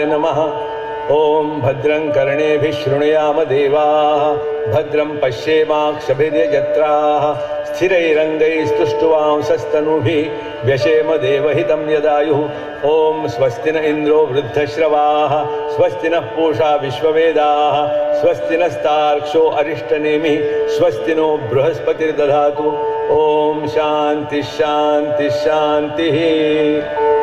श्रीगणेशाय नमः। ॐ भद्रं कर्णेभिः शृणुयाम देवाः। भद्रं पश्येमाक्षभिर्यजत्राः। स्थिरैरङ्गैस्तुष्टुवांसस्तनूभिः व्यशेम देवहितं यदायुः। ॐ स्वस्ति न इन्द्रो वृद्धश्रवाः। स्वस्ति नः पूषा विश्ववेदाः। स्वस्ति नस्तार्क्षो अरिष्टनेमिः। स्वस्ति नो बृहस्पतिर्दधातु। ॐ शान्तिः शान्तिः शान्तिः।